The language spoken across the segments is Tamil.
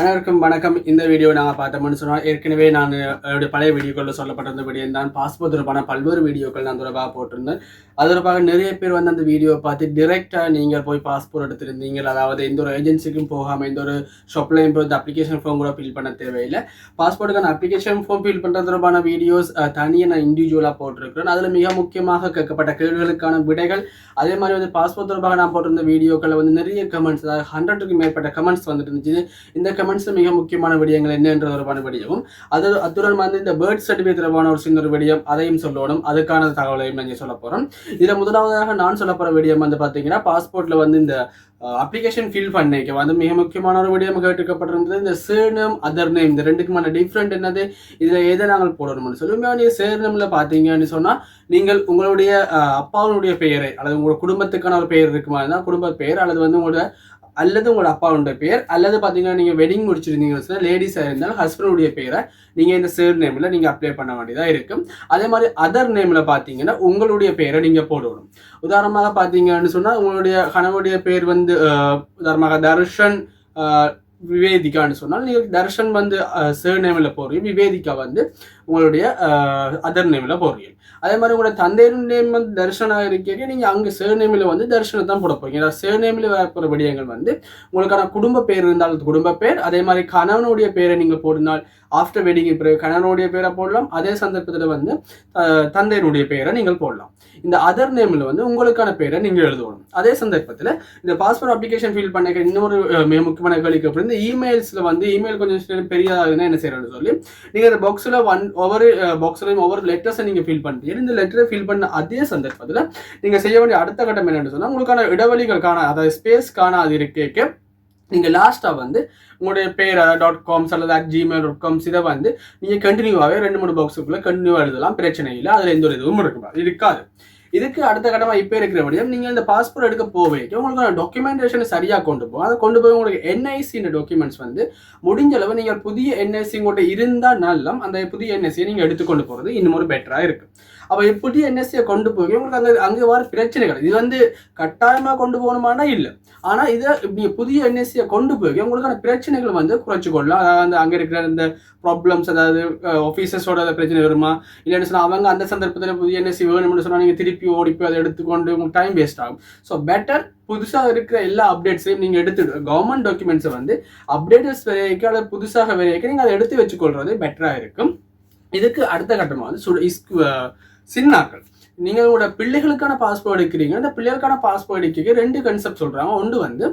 அனைவருக்கும் வணக்கம். இந்த வீடியோ நாங்கள் பார்த்தோம்னு சொன்னால் ஏற்கனவே நான் என்னுடைய பழைய வீடியோக்களில் சொல்லப்பட்டிருந்த வீடியோ தான் பாஸ்போர்ட் தொடர்பான பல்வேறு வீடியோக்கள் நான் தொடர்பாக போட்டிருந்தேன். அது தொடர்பாக நிறைய பேர் வந்து அந்த வீடியோவை பார்த்து டிரெக்டாக நீங்கள் போய் பாஸ்போர்ட் எடுத்திருந்தீங்க அதாவது எந்த ஒரு ஏஜென்சிக்கும் போகாமல் எந்த ஒரு ஷாப்லையும் போய் அப்ளிகேஷன் ஃபார்ம் கூட ஃபில் பண்ண தேவையில்லை. பாஸ்போர்ட்டுக்கான அப்ளிகேஷன் ஃபார்ம் ஃபில் பண்ணுறது தொடர்பான வீடியோஸ் தனியாக நான் இண்டிவிஜுவலாக போட்டிருக்கிறேன். அதில் மிக முக்கியமாக கேட்கப்பட்ட கேள்விகளுக்கான விடைகள். அதே மாதிரி வந்து பாஸ்போர்ட் தொடர்பாக நான் போட்டிருந்த வீடியோக்களில் வந்து நிறைய கமெண்ட்ஸ் அதாவது ஹண்ட்ரடுக்கு மேற்பட்ட கமெண்ட்ஸ் வந்துட்டு இருந்துச்சு. இந்த கமெண்ட்ஸில் மிக முக்கியமான விடயங்கள் என்னன்ற தொடர்பான விடயமும் அது அத்துடன் வந்து இந்த பேர்த் சர்டிஃபிகேட் தொடர்பான ஒரு சின்ன ஒரு விடயம் அதையும் சொல்லணும். அதுக்கான தகவலையும் நான் சொல்ல போகிறோம் இதில் முதலாவதாக நான் சொல்ல போகிற விடயம் வந்து பார்த்தீங்கன்னா பாஸ்போர்ட்டில் வந்து இந்த அப்ளிகேஷன் ஃபில் பண்ணிக்க வந்து மிக முக்கியமான ஒரு விடயம் கேட்டுக்கப்பட்டிருந்தது இந்த சேர்னம் அதர் நேம் இந்த ரெண்டுக்குமான டிஃப்ரெண்ட் என்னது? இதில் எதை நாங்கள் போடணும்னு சொல்லி உண்மையாக நீங்கள் சேர்னமில் பார்த்தீங்கன்னு சொன்னால் நீங்கள் உங்களுடைய அப்பாவுடைய பெயரை அல்லது உங்களோட குடும்பத்துக்கான ஒரு பெயர் இருக்குமா இருந்தால் குடும்ப பெயர் அல்லது வந்து உங்களோட அல்லது உங்களோட அப்பாவுடைய பெயர் அல்லது பார்த்தீங்கன்னா நீங்கள் வெட்டிங் முடிச்சிருந்தீங்கன்னு சொன்னால் லேடிஸாக இருந்தாலும் ஹஸ்பண்டுடைய பெயரை நீங்கள் இந்த சேர் நேமில் நீங்கள் அப்ளை பண்ண வேண்டியதாக இருக்கும். அதே மாதிரி அதர் நேமில் பார்த்தீங்கன்னா உங்களுடைய பெயரை நீங்கள் போடணும். உதாரணமாக பார்த்தீங்கன்னு சொன்னால் உங்களுடைய கணவனுடைய பேர் வந்து உதாரணமாக தர்ஷன் விவேதிகான்னு சொன்னால் நீங்கள் தர்ஷன் வந்து சேர் நேமில் போடுறீங்க விவேதிகா வந்து உங்களுடைய அதர் நேமில் போகிறீங்க அதே மாதிரி உங்களோட தந்தையின் நேம் வந்து தர்ஷனாக இருக்கிறீங்க. நீங்கள் அங்கே சேர் நேமில் வந்து தர்ஷனை தான் போட போகிறீங்க அதாவது சேர் நேமில் வரப்போகிற விடயங்கள் வந்து உங்களுக்கான குடும்ப பேர் இருந்தால் குடும்ப பேர். அதே மாதிரி கணவனுடைய பேரை நீங்கள் போடினால் ஆஃப்டர் வெட்டிங் பிறகு கணவனுடைய பேரை போடலாம் அதே சந்தர்ப்பத்தில் வந்து தந்தையினுடைய பெயரை நீங்கள் போடலாம். இந்த அதர் நேமில் வந்து உங்களுக்கான பேரை நீங்கள் எழுதணும். அதே சந்தர்ப்பத்தில் இந்த பாஸ்போர்ட் அப்ளிகேஷன் ஃபில் பண்ண இன்னொரு மிக முக்கியமான கேள்விக்கு அப்புறம் இந்த இமெயில்ஸில் வந்து இமெயில் கொஞ்சம் பெரியதாக பெரியதாகுதுன்னா என்ன செய்யறேன்னு சொல்லி நீங்கள் இந்த பாக்ஸில் ஒன் ஒவ்வொரு பாக்ஸ்லையும் ஒவ்வொரு லெட்டர்ஸை நீங்கள் ஃபில் பண்ணுறீங்க இந்த லெட்டரை ஃபில் பண்ண அதே சந்தர்ப்பத்தில் நீங்கள் செய்ய வேண்டிய அடுத்த கட்டம் என்னென்னு சொன்னால் உங்களுக்கான இடைவெளிகள் காண அதாவது ஸ்பேஸ் காணாது இருக்கேக்க நீங்கள் லாஸ்ட்டாக வந்து உங்களுடைய பேர் டாட் காம்ஸ் அல்லது அட் ஜிமெயில் டாட் காம்ஸ் இதை வந்து நீங்கள் கண்டினியூவாகவே ரெண்டு மூணு பாக்ஸுக்குள்ளே கண்டினியூவாக எழுதலாம். பிரச்சனை இல்லை. அதில் எந்த ஒரு இதுவும் இருக்காது. இருக்காது. இதுக்கு அடுத்த கட்டமாக இப்போ இருக்கிற வழியும் நீங்கள் இந்த பாஸ்போர்ட் எடுக்க போவேக்கு உங்களுக்கு டாக்குமெண்டேஷனை சரியாக கொண்டு போகும். அதை கொண்டு போய் உங்களுக்கு என்ஐசின்ற டாக்குமெண்ட்ஸ் வந்து முடிஞ்ச அளவு நீங்கள் புதிய என்ஐசி உங்கள்கிட்ட இருந்தால் நல்லம். அந்த புதிய என்ஐசியை நீங்கள் எடுத்துக்கொண்டு போகிறது இன்னும் ஒரு பெட்டராக இருக்குது அப்போ புதிய என்எஸ்சியை கொண்டு போய் உங்களுக்கு அங்கே அங்கே வர பிரச்சனைகள். இது வந்து கட்டாயமாக கொண்டு போகணுமானா இல்லை. ஆனால் இதை நீங்கள் புதிய என்எஸ்சியை கொண்டு போய் உங்களுக்கான பிரச்சனைகள் வந்து குறைச்சு கொள்ளலாம் அதாவது அந்த அங்கே இருக்கிற அந்த ப்ராப்ளம்ஸ் அதாவது ஆஃபீஸர்ஸோட பிரச்சனை வருமா? இல்லைன்னு சொன்னால் அவங்க அந்த சந்தர்ப்பத்தில் புதிய என்எஸ்சி வேணும்னு சொன்னால் நீங்கள் திருப்பி ஓடி போய் அதை எடுத்துக்கொண்டு உங்களுக்கு டைம் வேஸ்ட் ஆகும். ஸோ பெட்டர் புதுசாக இருக்கிற எல்லா அப்டேட்ஸையும் நீங்கள் எடுத்து கவர்மெண்ட் டாக்குமெண்ட்ஸை வந்து அப்டேட்டஸ் வரைக்கும் அல்லது புதுசாக வரைக்கும் நீங்கள் அதை எடுத்து வச்சுக்கொள்றது பெட்டராக இருக்கும். இதுக்கு அடுத்த கட்டமாக வந்து சுட இஸ் சின்னாக்கள். நீங்கள் உங்களோட பிள்ளைகளுக்கான பாஸ்போர்ட் எடுக்கிறீங்க. அந்த பிள்ளைகளுக்கான பாஸ்போர்ட் எடுக்க ரெண்டு கன்செப்ட் சொல்கிறாங்க ஒன்று வந்து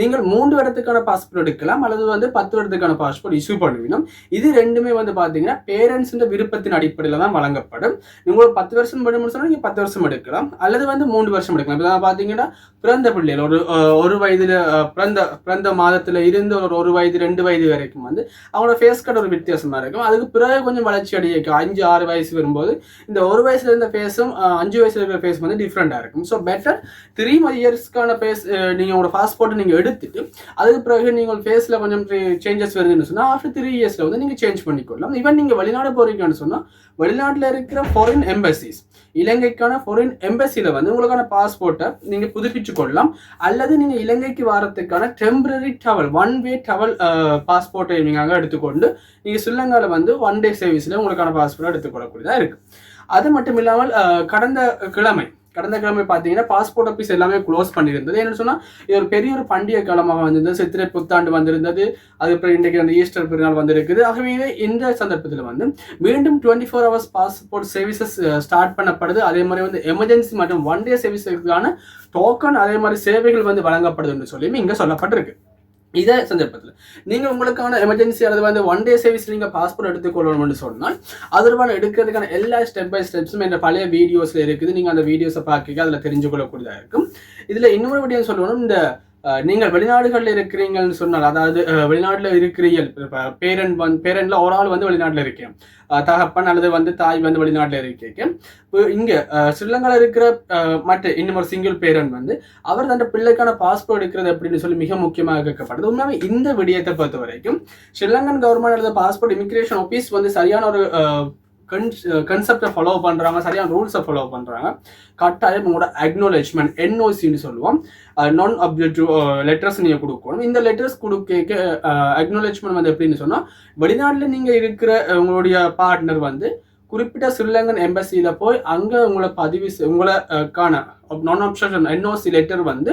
நீங்கள் மூன்று வருடத்துக்கான பாஸ்போர்ட் எடுக்கலாம். அல்லது வந்து பத்து வருடத்துக்கான பாஸ்போர்ட் இஷ்யூ பண்ணுவீங்க. இது ரெண்டுமே வந்து பார்த்தீங்கன்னா பேரண்ட்ஸ் விருப்பத்தின் அடிப்படையில் தான் வழங்கப்படும். நீங்கள் பத்து வருஷம் வேணும்னு சொன்னால் நீங்கள் பத்து வருஷம் எடுக்கலாம். அல்லது வந்து மூன்று வருஷம் எடுக்கலாம். இப்போ பார்த்தீங்கன்னா பிறந்த பிள்ளைகள் ஒரு ஒரு வயதில் பிறந்த பிறந்த மாதத்தில் இருந்து ஒரு ஒரு வயது ரெண்டு வயது வரைக்கும் வந்து அவங்களோட ஃபேஸ் கட் ஒரு வித்தியாசமாக இருக்கும். அதுக்கு பிறகு கொஞ்சம் வளர்ச்சி அடைய அஞ்சு ஆறு வயசு வரும்போது இந்த ஒரு வயசுல இருந்த ஃபேஸும் அஞ்சு வயசுல இருக்கிற ஃபேஸ் வந்து டிஃப்ரெண்ட்டாக இருக்கும். ஸோ பெட்டர் த்ரீ இயர்ஸ்க்கான ஃபேஸ் நீங்கள் உங்களோட பாஸ்போர்ட்டை நீங்கள் எடுத்துட்டு அதுக்கு பிறகு நீங்கள் ஃபேஸில் கொஞ்சம் சேஞ்சஸ் வருதுன்னு சொன்னால் ஆஃப்டர் த்ரீ இயர்ஸில் வந்து நீங்கள் சேஞ்ச் பண்ணிக்கொள்ளலாம். ஈவன் நீங்கள் வெளிநாடு போகிறீங்கன்னு சொன்னால் வெளிநாட்டில் இருக்கிற ஃபாரின் எம்பசிஸ் இலங்கைக்கான ஃபாரின் எம்பசியில் வந்து உங்களுக்கான பாஸ்போர்ட்டை நீங்கள் புதுப்பிச்சு கொள்ளலாம் அல்லது நீங்கள் இலங்கைக்கு வரத்துக்கான temporary travel one way travel பாஸ்போர்ட்டை நீங்கள் அங்கே எடுத்துக்கொண்டு நீங்கள் ஸ்ரீலங்காவில் வந்து ஒன் டே சர்வீஸில் உங்களுக்கான பாஸ்போர்ட்டை எடுத்துக்கொள்ளக்கூடியதாக இருக்குது அது மட்டும் இல்லாமல் கடந்த கிழமை கடந்த கிழமை பார்த்தீங்கன்னா பாஸ்போர்ட் ஆஃபீஸ் எல்லாமே க்ளோஸ் பண்ணியிருந்தது. என்னென்னு சொன்னால் இது ஒரு பெரிய ஒரு பண்டிகை காலமாக வந்திருந்தது. சித்திரை புத்தாண்டு வந்திருந்தது. அதுக்கப்புறம் இன்றைக்கு அந்த ஈஸ்டர் பெருநாள் வந்திருக்குது. ஆகவே இந்த சந்தர்ப்பத்தில் வந்து மீண்டும் twenty four hours passport services start பண்ணப்படுது. அதே மாதிரி வந்து எமர்ஜென்சி மற்றும் ஒன் டே சர்வீஸுக்கான டோக்கன் அதே மாதிரி சேவைகள் வந்து வழங்கப்படுது என்று சொல்லி இங்கே சொல்லப்பட்டிருக்கு. இதே சந்தர்ப்பத்தில் நீங்கள் உங்களுக்கான எமர்ஜென்சி அல்லது வந்து ஒன் டே சர்வீஸ் நீங்கள் பாஸ்போர்ட் எடுத்துக்கொள்ளணும்னு சொன்னால் அதற்கான எடுக்கிறதுக்கான எல்லா ஸ்டெப் பை ஸ்டெப்ஸும் என்ற பழைய வீடியோஸில் இருக்குது. நீங்கள் அந்த வீடியோஸை பார்க்க அதில் தெரிஞ்சு கொள்ளக்கூடியதாக இருக்கும். இதில் இன்னொரு வீடியோ சொல்லணும் இந்த நீங்கள் வெளிநாடுகளில் இருக்கிறீங்கன்னு சொன்னால் அதாவது வெளிநாட்டில் இருக்கிறீர்கள் பேரன் வந்து பேரண்ட்ல ஒரு ஆள் வந்து வெளிநாட்டில் இருக்கேன். தகப்பன் அல்லது வந்து தாய் வந்து வெளிநாட்டில் இருக்கேன். இப்போ இங்கே ஸ்ரீலங்காவில் இருக்கிற மற்ற இன்னும் ஒரு சிங்கிள் பேரன் வந்து அவர் தன் பிள்ளைக்கான பாஸ்போர்ட் எடுக்கிறது அப்படின்னு சொல்லி மிக முக்கியமாக கேட்கப்படுது உண்மையாக இந்த விடயத்தை பொறுத்த வரைக்கும் ஸ்ரீலங்கன் கவர்மெண்ட் அல்லது பாஸ்போர்ட் இமிகிரேஷன் ஆஃபீஸ் வந்து சரியான ஒரு கன்செப்டை ஃபாலோ பண்ணுறாங்க சரியான ரூல்ஸை ஃபாலோ பண்ணுறாங்க கட்டாயம் உங்களோட அக்னாலேஜ்மெண்ட் என்ஓசின்னு சொல்லுவோம். நான் அப்ஜெக்டிவ் லெட்டர்ஸ் நீங்கள் கொடுக்கணும். இந்த லெட்டர்ஸ் கொடுக்க அக்னாலேஜ்மெண்ட் uh, வந்து எப்படின்னு சொன்னால் வெளிநாட்டில் நீங்கள் இருக்கிற uh, உங்களுடைய பார்ட்னர் வந்து குறிப்பிட்ட ஸ்ரீலங்கன் எம்பசியில் போய் அங்கே உங்களை பதிவு செ- உங்களை காண நான் அப்சர்ஷன் என்ஓசி லெட்டர் வந்து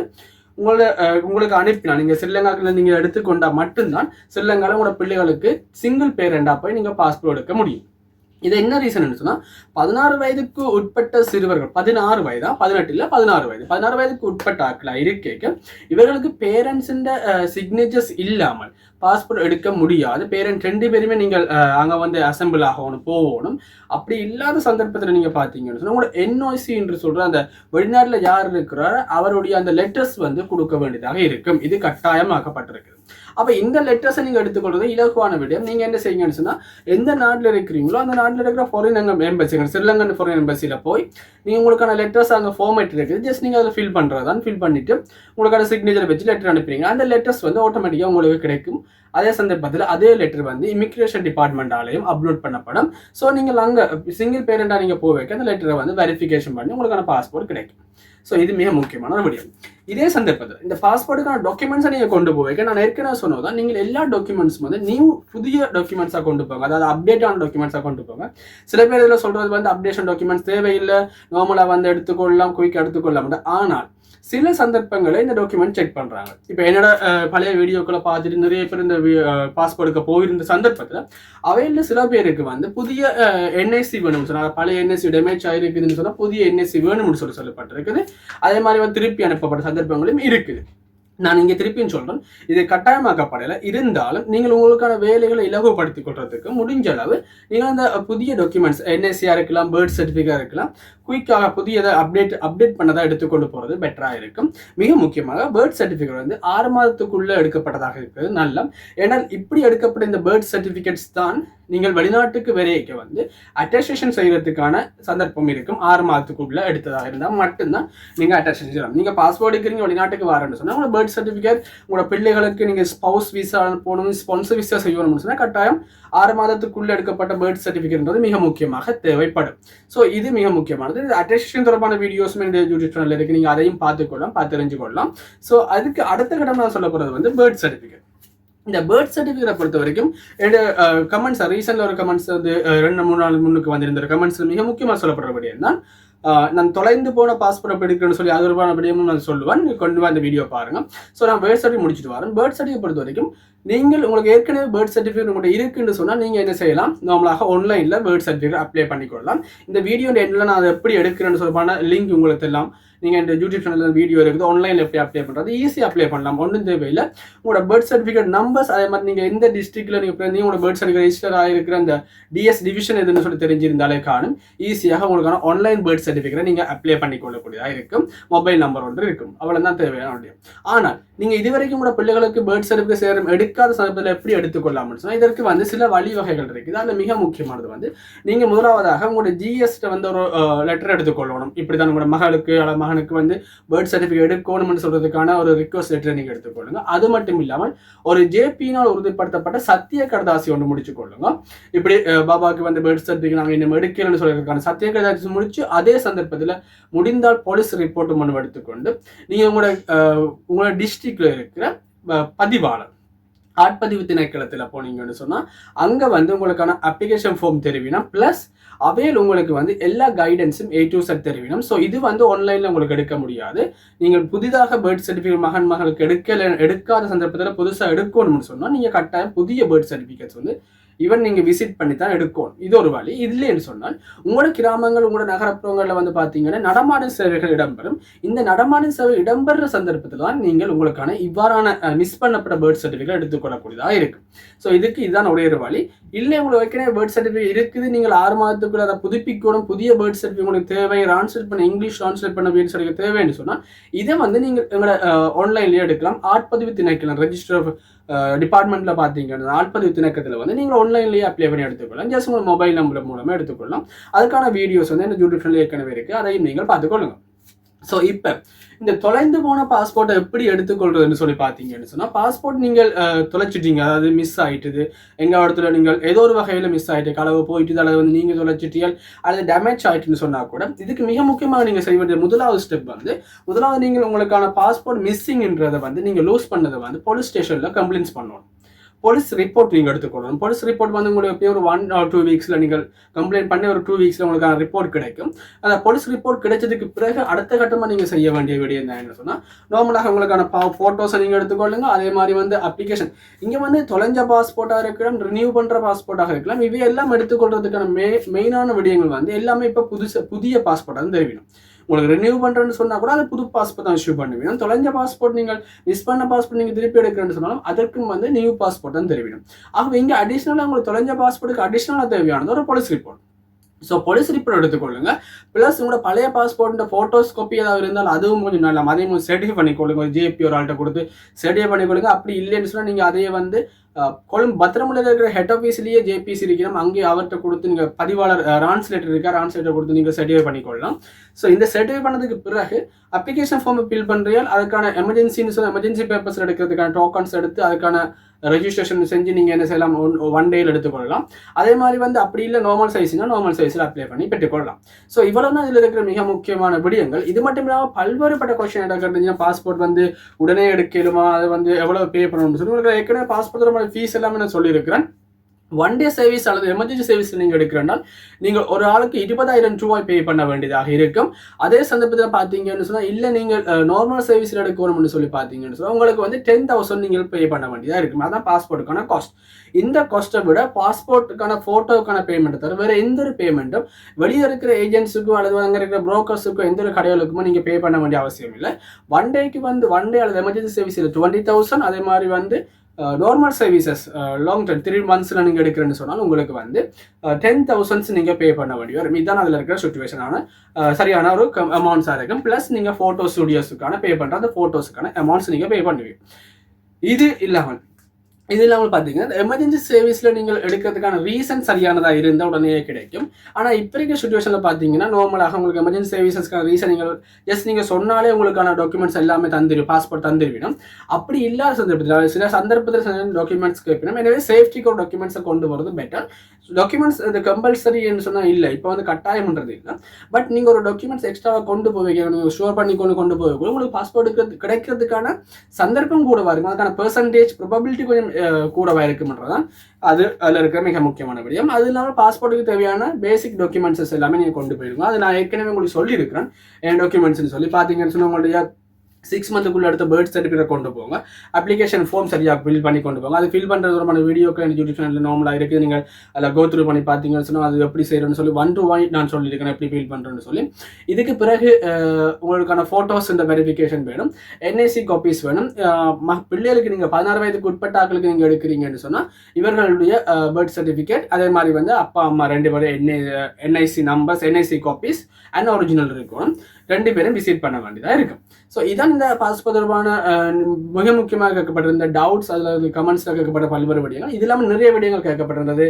உங்களை uh, உங்களுக்கு அனுப்பினா நீங்கள் ஸ்ரீலங்காக்கில் நீங்கள் எடுத்துக்கொண்டால் மட்டும்தான் ஸ்ரீலங்காவில் உங்களோட பிள்ளைகளுக்கு சிங்கிள் பேரண்டாக போய் நீங்கள் பாஸ்போர்ட் எடுக்க முடியும். இது என்ன ரீசன் சொன்னா பதினாறு வயதுக்கு உட்பட்ட சிறுவர்கள் பதினாறு வயதா? பதினெட்டு இல்ல பதினாறு வயது. பதினாறு வயதுக்கு உட்பட்ட ஆட்களா இருக்கேக்கு இவர்களுக்கு பேரண்ட்ஸுன்ற சிக்னேச்சர்ஸ் இல்லாமல் பாஸ்போர்ட் எடுக்க முடியாது. பேரண்ட் ரெண்டு பேருமே நீங்கள் அஹ், அங்க வந்து அசம்பிள் ஆகணும் போகணும். அப்படி இல்லாத சந்தர்ப்பத்தில் நீங்க பாத்தீங்கன்னு சொன்னா உங்களோட என்ஓசி என்று சொல்ற அந்த வெளிநாட்டில் யார் இருக்கிறாரோ அவருடைய அந்த லெட்டர்ஸ் வந்து கொடுக்க வேண்டியதாக இருக்கும். இது கட்டாயமாக்கப்பட்டிருக்கு அப்போ இந்த லெட்டர்ஸை நீங்க எடுத்துக்கொள்வது இலகுவான விடயம் நீங்க என்ன செய்யுங்கன்னு சொன்னா எந்த நாட்டில் இருக்கிறீங்களோ அந்த நாட்டில் இருக்கிற foreign embassy Sri Lankan foreign எம்பசியில் போய் நீங்கள் உங்களுக்கான லெட்டர்ஸ் அங்கே ஃபார்மேட் இருக்குது ஜஸ்ட் நீங்கள் அதை ஃபில் பண்ணுறதான் ஃபில் பண்ணிட்டு உங்களுக்கான சிக்னேச்சர் வச்சு லெட்டர் அனுப்புறீங்க. அந்த லெட்டர்ஸ் வந்து ஆட்டோமேட்டிக்காக உங்களுக்கு கிடைக்கும். அதே சந்தர்ப்பத்தில் அதே லெட்டர் வந்து இமிக்ரேஷன் டிபார்ட்மெண்ட்டாலையும் அப்லோட் பண்ணப்படும். ஸோ நீங்கள் அங்கே சிங்கிள் பேரண்டாக நீங்கள் போக வைக்க அந்த லெட்டரை வந்து வெரிஃபிகேஷன் பண்ணி உங்களுக்கான பாஸ்போர்ட் கிடைக்கும். ஸோ இது மிக முக்கியமான ஒரு விடயம் இதே சந்தர்ப்பத்தில் இந்த பாஸ்போர்ட்டுக்கான டாக்குமெண்ட்ஸை நீங்கள் கொண்டு போவீங்க. நான் ஏற்கனவே சொன்னதான் நீங்கள் எல்லா டாக்குமெண்ட்ஸும் வந்து நியூ புதிய டாக்குமெண்ட்ஸாக கொண்டு போங்க. அதாவது அப்டேட்டான டாக்குமெண்ட்ஸாக கொண்டு போங்க. சில பேர் இதில் சொல்கிறது வந்து அப்டேஷன் டாக்குமெண்ட்ஸ் தேவையில்லை. நார்மலாக வந்து எடுத்துக்கொள்ளலாம் குயிக் மாட்டேன் ஆனால் சில சந்தர்ப்பங்களை இந்த டாக்குமெண்ட் செக் பண்ணுறாங்க இப்போ என்னோட பழைய வீடியோக்களை பார்த்துட்டு நிறைய பேர் இந்த பாஸ்போர்ட்டுக்கு போயிருந்த சந்தர்ப்பத்தில் அவையில் சில பேருக்கு வந்து புதிய என்எஸ்சி வேணும்னு சொன்னால் பழைய என்எஸ்சி டேமேஜ் ஆகிருக்குதுன்னு சொன்னால் புதிய என்எஸ்சி வேணும்னு சொல்லி சொல்லப்பட்டிருக்குது. அதே மாதிரி வந்து திருப்பி அனுப்பப்பட்ட சந்தர்ப்பங்களும் இருக்குது. நான் இங்கே திருப்பியும் சொல்கிறேன் இது கட்டாயமாக்கப்படலை. இருந்தாலும் நீங்கள் உங்களுக்கான வேலைகளை இலகுபடுத்திக் கொள்றதுக்கு முடிஞ்ச அளவு நீங்கள் அந்த புதிய டாக்குமெண்ட்ஸ் என்எஸ்சியாக இருக்கலாம் பேர்த் சர்டிஃபிகேட் இருக்கலாம் குயிக்காக புதியதை அப்டேட் அப்டேட் பண்ணதாக எடுத்துக்கொண்டு போகிறது பெட்டராக இருக்கும். மிக முக்கியமாக பேர்த் சர்டிஃபிகேட் வந்து ஆறு மாதத்துக்குள்ளே எடுக்கப்பட்டதாக இருக்குது நல்ல. ஏன்னால் இப்படி எடுக்கப்பட்ட இந்த பேர்த் சர்டிஃபிகேட்ஸ் தான் நீங்கள் வெளிநாட்டுக்கு விரைக்க வந்து அட்டாஸ்டேஷன் செய்யறதுக்கான சந்தர்ப்பம் இருக்கும். ஆறு மாதத்துக்குள்ள எடுத்ததாக இருந்தால் மட்டும்தான் நீங்கள் அட்டாஸ்டேஷன் செய்யலாம். நீங்கள் பாஸ்போர்ட் எடுக்கிறீங்க வெளிநாட்டுக்கு வரேன்னு சொன்னால் உங்களோட பர்த் சர்டிஃபிகேட் உங்களோட பிள்ளைகளுக்கு நீங்கள் ஸ்பவுஸ் விசா போகணும் ஸ்பான்சர் விசா செய்யணும்னு சொன்னால் கட்டாயம் ஆறு மாதத்துக்குள்ள எடுக்கப்பட்ட பேர்த் சர்டிஃபிகேட்ன்றது மிக முக்கியமாக தேவைப்படும். ஸோ இது மிக முக்கியமானது. இது தொடர்பான வீடியோஸும் என்னுடைய யூடியூப் சேனல் இருக்கு. நீங்கள் அதையும் பார்த்துக்கொள்ளலாம் பார்த்து தெரிஞ்சுக்கொள்ளலாம். ஸோ அதுக்கு அடுத்த கட்டம் நான் சொல்ல போகிறது வந்து பேர்த் சர்டிஃபிகேட் இந்த பேர்த் சர்டிஃபிகேட்டை பொறுத்த வரைக்கும் என்னோட கமெண்ட்ஸ் ரீசெண்டாக ஒரு கமெண்ட்ஸ் வந்து ரெண்டு மூணு நாள் முன்னுக்கு வந்திருந்த கமெண்ட்ஸ் மிக முக்கியமாக சொல்லப்படுறபடி தான் நான் தொலைந்து போன பாஸ்போர்ட் அப்படி எடுக்கிறேன்னு சொல்லி அது விடயமும் நான் சொல்லுவேன். கொண்டு வா இந்த வீடியோ பாருங்க. ஸோ நான் பேர்த் சர்டிஃபிகேட் முடிச்சுட்டு வரேன். பேர்த் சர்டிஃபிகேட் பொறுத்த வரைக்கும் நீங்கள் உங்களுக்கு ஏற்கனவே பேர்த் சர்டிஃபிகேட் உங்கள்கிட்ட இருக்குன்னு சொன்னால் நீங்கள் என்ன செய்யலாம்? நார்மலாக ஆன்லைனில் பேர்த் சர்டிஃபிகேட் அப்ளை பண்ணிக்கொள்ளலாம். இந்த வீடியோ எண்டில் நான் அதை எப்படி எடுக்கிறேன்னு சொல்லுவான லிங்க் உங்களுக்கு எல்லாம் நீங்கள் இந்த யூடியூப் சேனலில் வீடியோ இருக்குது. ஆன்லைனில் எப்படி அப்ளை பண்ணுறது ஈஸியாக அப்ளை பண்ணலாம். ஒன்றும் தேவையில்லை. உங்களோட பேர்த் சர்டிஃபிகேட் நம்பர்ஸ் அதே மாதிரி நீங்கள் எந்த டிஸ்ட்ரிக்டில் நீங்கள் பிறந்தீங்க உங்களோட பேர்த் சர்டிஃபிகேட் ரெஜிஸ்டர் ஆகிருக்கிற அந்த டிஎஸ் டிவிஷன் எதுன்னு சொல்லி தெரிஞ்சிருந்தாலே காணும். ஈஸியாக உங்களுக்கான ஆன்லைன் பேர்த் சர்டிஃபிகேட்டை நீங்கள் அப்ளை பண்ணிக்கொள்ளக்கூடியதாக இருக்கும். மொபைல் நம்பர் ஒன்று இருக்கும். அவ்வளோ தான் தேவையான ஆனால் நீங்கள் இதுவரைக்கும் கூட பிள்ளைகளுக்கு பேர்த் சர்டிஃபிகேட் சேரம் எடுக்காத சந்தர்ப்பத்தில் எப்படி எடுத்துக்கொள்ளலாம்னு சொன்னால் இதற்கு வந்து சில வழிவகைகள் இருக்குது அதில் மிக முக்கியமானது வந்து நீங்கள் முதலாவதாக உங்களோட ஜிஎஸ்ட வந்து ஒரு லெட்டர் எடுத்துக்கொள்ளணும். இப்படி தான் உங்களோட மகளுக்கு அல்ல மகனுக்கு வந்து பேர்த் சர்டிஃபிகேட் எடுக்கணும்னு சொல்கிறதுக்கான ஒரு ரிக்வஸ்ட் லெட்டரை நீங்கள் எடுத்துக்கொள்ளுங்க. அது மட்டும் இல்லாமல் ஒரு ஜேபியினால் உறுதிப்படுத்தப்பட்ட சத்திய கடதாசி ஒன்று முடிச்சு கொள்ளுங்க. இப்படி பாபாவுக்கு வந்து பேர்த் சர்டிஃபிகேட் நாங்கள் இன்னும் எடுக்கலன்னு சொல்கிறதுக்கான சத்திய கடதாசி முடிச்சு அதே சந்தர்ப்பத்தில் முடிந்தால் போலீஸ் ரிப்போர்ட் ஒன்று எடுத்துக்கொண்டு நீங்கள் உங்களோட உங்களோட டிஸ்ட்ரிக் டிஸ்ட்ரிக்ட்ல இருக்கிற பதிவாளர். ஆட்பதிவு திணைக்களத்தில் போனீங்கன்னு சொன்னால் அங்கே வந்து உங்களுக்கான அப்ளிகேஷன் ஃபார்ம் தெரிவினா ப்ளஸ் அவையில் உங்களுக்கு வந்து எல்லா கைடன்ஸும் ஏ டு செட் தெரிவினம். ஸோ இது வந்து ஆன்லைனில் உங்களுக்கு எடுக்க முடியாது. நீங்கள் புதிதாக பேர்த் சர்டிஃபிகேட் மகன் மகளுக்கு எடுக்கல எடுக்காத சந்தர்ப்பத்தில் புதுசாக எடுக்கணும்னு சொன்னால் நீங்கள் கட்டாயம் புதிய பேர்த் சர்டிஃபிகேட்ஸ் வந்து ஈவன் நீங்கள் விசிட் பண்ணி தான் எடுக்கணும். இது ஒரு வழி. இல்லைன்னு சொன்னால் உங்களோட கிராமங்கள் உங்களோட நகரப்புறங்களில் வந்து பார்த்தீங்கன்னா நடமாடும் சேவைகள் இடம்பெறும். இந்த நடமாடும் சேவை இடம்பெற சந்தர்ப்பத்தில் தான் நீங்கள் உங்களுக்கான இவ்வாறான மிஸ் பண்ணப்பட்ட பேர்த் சர்டிஃபிகேட் எடுத்துக்கொள்ளக்கூடியதாக இருக்கும். ஸோ இதுக்கு இதுதான் ஒரே ஒரு வழி. இல்லை உங்களுக்கு ஏற்கனவே பேர்த் சர்டிஃபிகேட் இருக்குது. நீங்கள் ஆறு மாதத்துக்குள்ள அதை புதுப்பிக்கணும். புதிய பேர்த் சர்டிஃபிகேட் உங்களுக்கு தேவை. ட்ரான்ஸ்லேட் பண்ண இங்கிலீஷ் ட்ரான்ஸ்லேட் பண்ண பேர்த் சர்டிஃபிகேட் தேவைன்னு சொன்னால் இதை வந்து நீங்கள் எங்களோட ஆன்லைன்லேயே எடுக்கலாம். ஆட்பதிவு திணைக்கலாம் ரெஜிஸ்டர் டிபார்ட்மெண்ட்டில் பார்த்தீங்கன்னா ஆட்பதிவு திணக்கத்தில் வந்து நீங்கள் ஆன்லைன்லேயே அப்ளை பண்ணி எடுத்துக்கொள்ளலாம். ஜஸ்ட் உங்கள் மொபைல் நம்பர் மூலமாக எடுத்துக்கொள்ளலாம். அதுக்கான வீடியோஸ் வந்து இந்த யூடியூப் ஏற்கனவே இருக்குது அதையும் நீங்கள் பார்த்துக்கொள்ளுங்கள் ஸோ இப்போ இந்த தொலைந்து போன பாஸ்போர்ட்டை எப்படி எடுத்துக்கொள்றதுன்னு சொல்லி பார்த்தீங்கன்னு சொன்னால் பாஸ்போர்ட் நீங்கள் தொலைச்சிட்டீங்க. அதாவது மிஸ் ஆயிட்டுது. எங்கள் இடத்துல நீங்கள் ஏதோ ஒரு வகையில் மிஸ் ஆகிட்டு களவு போயிட்டு அல்லது வந்து நீங்கள் தொலைச்சிட்டீர்கள் அல்லது டேமேஜ் ஆகிட்டுன்னு சொன்னால் கூட இதுக்கு மிக முக்கியமாக நீங்கள் செய்ய வேண்டிய முதலாவது ஸ்டெப் வந்து முதலாவது நீங்கள் உங்களுக்கான பாஸ்போர்ட் மிஸ்ஸிங்ன்றதை வந்து நீங்கள் லூஸ் பண்ணதை வந்து போலீஸ் ஸ்டேஷனில் கம்ப்ளைண்ட்ஸ் பண்ணணும். போலீஸ் ரிப்போர்ட் நீங்கள் எடுத்துக்கொள்ளணும் போலீஸ் ரிப்போர்ட் வந்து உங்களுக்கு எப்படியும் ஒரு ஒன் ஆர் டூ வீக்ஸில் நீங்கள் கம்ப்ளைண்ட் பண்ணி ஒரு டூ வீக்ஸில் உங்களுக்கான ரிப்போர்ட் கிடைக்கும். அந்த போலீஸ் ரிப்போர்ட் கிடைச்சதுக்கு பிறகு அடுத்த கட்டமாக நீங்கள் செய்ய வேண்டிய விடயம் என்ன என்ன சொன்னால் நார்மலாக உங்களுக்கான பா ஃபோட்டோஸை நீங்கள் எடுத்துக்கொள்ளுங்க. அதே மாதிரி வந்து அப்ளிகேஷன் இங்கே வந்து தொலைஞ்ச பாஸ்போர்ட்டாக இருக்கலாம் ரினியூ பண்ணுற பாஸ்போர்ட்டாக இருக்கலாம் இவை எல்லாம் எடுத்துக்கொள்றதுக்கான மெ மெயினான விடயங்கள் வந்து எல்லாமே இப்போ புதுசு புதிய பாஸ்போர்ட்டாக வந்து தெரிவிக்கணும். உங்களுக்கு ரினியூ பண்ணுறேன்னு சொன்னால் கூட அது புது பாஸ்போர்ட் தான் இஷ்யூ பண்ணுவீங்க தொலைஞ்ச பாஸ்போர்ட் நீங்கள் மிஸ் பண்ண பாஸ்போர்ட் நீங்கள் திருப்பி எடுக்கிறேன்னு சொன்னாலும் அதற்கும் வந்து நியூ பாஸ்போர்ட் தான் தெரிவிடும். ஆகவே இங்கே அடிஷ்னலாக உங்களுக்கு தொலைஞ்ச பாஸ்போர்ட்டுக்கு அடிஷ்னலாக தேவையானது ஒரு police report so police report எடுத்துக்கொள்ளுங்க ப்ளஸ் உங்களோட பழைய பாஸ்போர்ட் ஃபோட்டோஸ் காப்பி ஏதாவது இருந்தாலும் அதுவும் கொஞ்சம் நல்லா அதையும் சர்டிஃபை பண்ணிக்கொள்ளுங்க ஒரு ஜேபி ஒரு ஆள்கிட்ட கொடுத்து சர்டிஃபை பண்ணிக்கொள்ளுங்க அப்படி இல்லைன்னு சொன்னால் நீங்கள் அதையே வந்து கொழும்பு பத்திரமுலையில் இருக்கிற ஹெட் ஆஃபீஸ்லேயே ஜேபிசி இருக்கணும் அங்கே அவர்கிட்ட கொடுத்து நீங்கள் பதிவாளர் ரான்ஸ்லேட்டர் இருக்கா? ரான்ஸ்லேட்டர் கொடுத்து நீங்கள் சர்டிஃபை பண்ணிக்கொள்ளலாம். ஸோ இந்த சர்டிஃபை பண்ணதுக்கு பிறகு அப்ளிகேஷன் ஃபார்மை ஃபில் பண்ணுறியால் அதுக்கான எமர்ஜென்சின்னு சொல்லி எமர்ஜென்சி பேப்பர்ஸ் எடுக்கிறதுக்கான டோக்கன்ஸ் எடுத்து அதுக்கான ரெஜிஸ்ட்ரேஷன் செஞ்சு நீங்கள் என்ன செய்யலாம்? ஒன் ஒன் டேயில் எடுத்துக்கொள்ளலாம். அதே மாதிரி வந்து அப்படி இல்லை நார்மல் சைஸ்னா நார்மல் சைஸில் அப்ளை பண்ணி பெற்றுக்கொள்ளலாம். ஸோ இவ்வளோ தான் இதில் இருக்கிற மிக முக்கியமான விடயங்கள். இது மட்டும் இல்லாமல் பல்வேறுபட்ட கொஸ்டின் எடுக்கிறதுனா பாஸ்போர்ட் வந்து உடனே எடுக்கலுமா? அது வந்து எவ்வளோ பே பண்ணணும்னு சொல்லி உங்களுக்கு ஏற்கனவே பாஸ்போர்ட்டோட ஃபீஸ் எல்லாமே நான் சொல்லியிருக்கிறேன். ஒன் டே சர்வீஸ் அல்லது எமர்ஜென்சி சர்வீஸ் நீங்கள் எடுக்கிறனால் நீங்கள் ஒரு ஆளுக்கு இருபதாயிரம் ரூபாய் பே பண்ண வேண்டியதாக இருக்கும். அதே சந்தர்ப்பத்தில் பார்த்தீங்கன்னு சொன்னால் இல்லை நீங்கள் நார்மல் சர்வீஸில் எடுக்கணும்னு சொல்லி பார்த்தீங்கன்னு சொன்னால் உங்களுக்கு வந்து டென் தௌசண்ட் நீங்கள் பே பண்ண வேண்டியதாக இருக்கும். அதான் பாஸ்போர்ட்டுக்கான காஸ்ட் இந்த காஸ்ட்டை விட பாஸ்போர்ட்டுக்கான ஃபோட்டோவுக்கான பேமெண்ட் தவிர வேறு எந்த ஒரு பேமெண்ட்டும் வெளியே இருக்கிற ஏஜென்ட்ஸுக்கோ அல்லது அங்கே இருக்கிற ப்ரோக்கர்ஸுக்கோ எந்த ஒரு கடைகளுக்குமோ நீங்கள் பே பண்ண வேண்டிய அவசியம் இல்லை. ஒன் டேக்கு வந்து ஒன் டே அல்லது எமர்ஜென்சி சர்வீஸில் டுவெண்ட்டி தௌசண்ட் அதே மாதிரி வந்து normal services long term three மந்த்ஸில் நீங்கள் எடுக்கிறேன்னு சொன்னால் உங்களுக்கு வந்து டென் தௌசண்ட்ஸ் நீங்கள் பே பண்ண வேண்டிய வரும் இதுதான் அதில் இருக்கிற சுச்சுவேஷனான uh, சரியான ஒரு அமௌண்ட்ஸாக இருக்கும். ப்ளஸ் நீங்கள் ஃபோட்டோ ஸ்டுடியோஸுக்கான பே பண்ணுற அந்த ஃபோட்டோஸுக்கான அமௌண்ட்ஸ் நீங்கள் பே பண்ணுவீங்க. இது இல்லாமல் இது இல்லாமல் பார்த்தீங்கன்னா எமர்ஜென்சி சர்வீஸில் நீங்கள் எடுக்கிறதுக்கான ரீசன் சரியானதாக இருந்தால் உடனே கிடைக்கும். ஆனால் இப்போ இருக்கிற சுச்சுவேஷனில் பார்த்தீங்கன்னா நார்மலாக உங்களுக்கு எமர்ஜென்சி சர்வீசஸ்க்கான ரீசன் நீங்கள் ஜஸ்ட் நீங்கள் சொன்னாலே உங்களுக்கான டாக்குமெண்ட்ஸ் எல்லாமே தந்துரு பாஸ்போர்ட் தந்துருவிடும். அப்படி இல்லாத சந்தர்ப்பத்தில் சில சந்தர்ப்பத்தில் சில டாக்குமெண்ட்ஸ் கேட்கணும். எனவே சேஃப்டிக்கு ஒரு டாக்குமெண்ட்ஸை கொண்டு வரது பெட்டர் டாக்குமெண்ட்ஸ் இது கம்பல்சரின்னு சொன்னால் இல்லை. இப்போ வந்து கட்டாயம்ன்றது இல்லை. பட் நீங்கள் ஒரு டாக்குமெண்ட்ஸ் எக்ஸ்ட்ராவாக கொண்டு போவீங்க. நீங்கள் ஸ்டோர் பண்ணி கொண்டு கொண்டு போகக்குள்ள உங்களுக்கு பாஸ்போர்ட் கிடைக்கிறதுக்கான சந்தர்ப்பம் கூடவா இருக்கும் அதுக்கான பெர்சன்டேஜ் ப்ரொபபிலிட்டி கொஞ்சம் அஹ், கூடவா இருக்கும்ன்றதான் அது அதில் இருக்கிற மிக முக்கியமான விடயம். அது இல்லாமல் பாஸ்போர்ட்டுக்கு தேவையான பேசிக் டாக்குமெண்ட்ஸஸ் எல்லாமே நீங்கள் கொண்டு போயிருங்க. அது நான் ஏற்கனவே உங்களுக்கு சொல்லியிருக்கிறேன். என் டாக்குமெண்ட்ஸ்னு சொல்லி. பார்த்தீங்கன்னு சொன்னால் உங்களுடைய சிக்ஸ் மந்த்துக்குள்ள எடுத்த பேர்த் சர்டிஃபிகேட் கொண்டு போங்க. அப்ளிகேஷன் ஃபார்ம் சரியாக ஃபில் பண்ணி கொண்டு போங்க. அது ஃபில் பண்ணுறது ஒரு வீடியோக்கள் எனக்கு யூடியூப் சேனலில் நார்மலாக இருக்குது நீங்கள் அதில் கோ த்ரூ பண்ணி பார்த்தீங்கன்னு சொன்னால் அது எப்படி செய்கிறோன்னு சொல்லி ஒன் டு ஒன் நான் சொல்லியிருக்கேன் எப்படி ஃபில் பண்ணுறேன்னு சொல்லி. இதுக்கு பிறகு உங்களுக்கான ஃபோட்டோஸ் இந்த வெரிஃபிகேஷன் வேணும். என்ஐசி காப்பீஸ் வேணும். ம- பிள்ளைகளுக்கு நீங்கள் பதினாறு வயதுக்கு உட்பட்ட ஆக்களுக்கு நீங்கள் எடுக்கிறீங்கன்னு சொன்னால் இவர்களுடைய பேர்த் சர்டிஃபிகேட் அதே மாதிரி வந்து அப்பா அம்மா ரெண்டு பேரும் NI NIC numbers NIC copies and original இருக்கணும் ரெண்டு பேரும் விசிட் பண்ண வேண்டியதாக இருக்கும். ஸோ இதான் இந்த பாஸ்போர்ட் தொடர்பான மிக முக்கியமாக கேட்கப்பட்டிருந்த டவுட்ஸ் அதில் கமெண்ட்ஸில் கேட்கப்பட்ட பல்வேறு விடயங்கள். இது இல்லாமல் நிறைய விடயங்கள் கேட்கப்பட்டிருந்தது.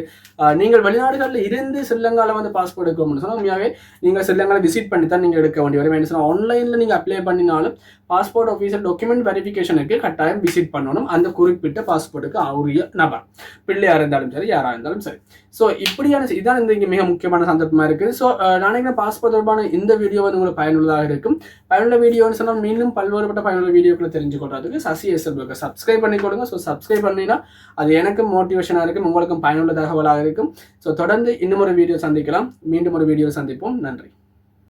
நீங்கள் வெளிநாடுகளில் இருந்து ஸ்ரீலங்காவில் வந்து பாஸ்போர்ட் எடுக்கணும்னு சொன்னால் உண்மையாகவே நீங்கள் ஸ்ரீலங்காவில் விசிட் பண்ணி தான் நீங்கள் எடுக்க வேண்டி வரும். என்ன சொன்னால் ஆன்லைனில் நீங்கள் அப்ளை பண்ணினாலும் பாஸ்போர்ட் ஆஃபீஸர் டாக்குமெண்ட் வெரிஃபிகேஷனுக்கு கட்டாயம் விசிட் பண்ணணும். அந்த குறிப்பிட்ட பாஸ்போர்ட்டுக்கு அவரிய நபர். பிள்ளையாக இருந்தாலும் சரி யாராக இருந்தாலும் சரி. ஸோ இப்படியான இதான் இந்த இங்கே மிக முக்கியமான சந்தர்ப்பமாக இருக்குது ஸோ நினைக்கிறேன் பாஸ்போர்ட் தொடர்பான இந்த வீடியோ வந்து உங்களுக்கு பயனுள்ளதாக இருக்கும். பயனுள்ள வீடியோன்னு சொன்னால் மீண்டும் பல்வேறுபட்ட பயனுள்ள வீடியோக்களை தெரிஞ்சுக்கொள்றதுக்கு சசி எஸ்எல்புக்கு சப்ஸ்கிரைப் பண்ணி கொடுங்க. ஸோ சப்ஸ்கிரைப் பண்ணினா அது எனக்கும் மோட்டிவேஷனாக இருக்கும். உங்களுக்கும் பயனுள்ள தகவலாக இருக்கும். ஸோ தொடர்ந்து இன்னும் ஒரு வீடியோ சந்திக்கலாம். மீண்டும் ஒரு வீடியோ சந்திப்போம். நன்றி.